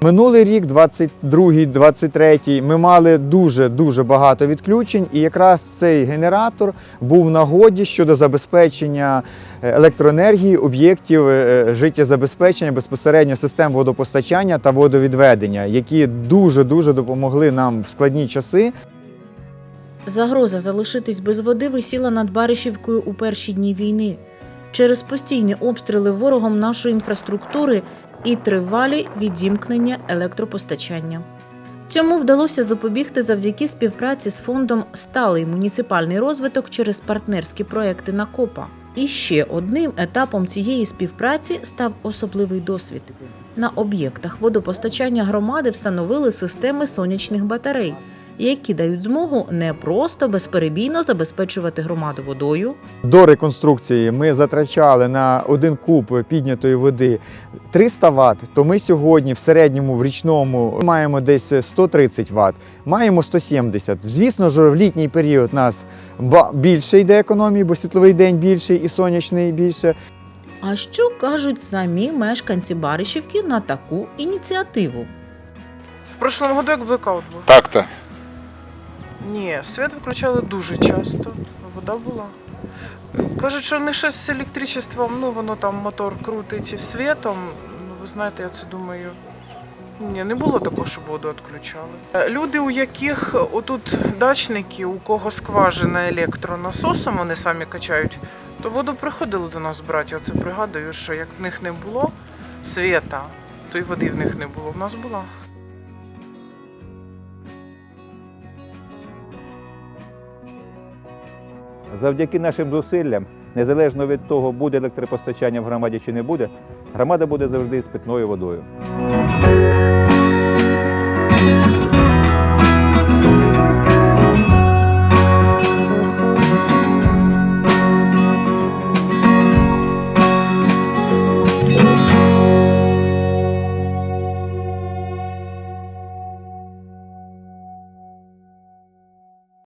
Минулий рік, 22-23, ми мали дуже дуже багато відключень, і якраз цей генератор був в нагоді щодо забезпечення е, електроенергії об'єктів е, життєзабезпечення безпосередньо систем водопостачання та водовідведення, які дуже дуже допомогли нам в складні часи. Загроза залишитись без води висіла над Баришівкою у перші дні війни через постійні обстріли ворогом нашої інфраструктури і тривалі відімкнення електропостачання. Цьому вдалося запобігти завдяки співпраці з фондом Сталий муніципальний розвиток через партнерські проекти на КОПА. І ще одним етапом цієї співпраці став особливий досвід. На об'єктах водопостачання громади встановили системи сонячних батарей, які дають змогу не просто безперебійно забезпечувати громаду водою, До реконструкції ми затрачали на один куб піднятої води 300 Вт, то ми сьогодні в середньому в річному маємо десь 130 Вт, маємо 170. Звісно ж, в літній період у нас ба- більше йде економії, бо світловий день більший і сонячний більше. А що кажуть самі мешканці Баришівки на таку ініціативу? В прошлом году як блекаут був. Так-то. Ні, світ виключали дуже часто. Вода була. Кажуть, що не щось з електричеством, ну воно там мотор крутить і світом. Ну, ви знаєте, я це думаю. Ні, не було такого, щоб воду відключали. Е, Люди, у яких отут дачники, у кого скважина електронасосом, вони самі качають, то воду приходили до нас брати. Я це пригадую, що як в них не було світа, то й води в них не було. В нас була. Завдяки нашим зусиллям, незалежно від того, буде електропостачання в громаді чи не буде, громада буде завжди з питною водою.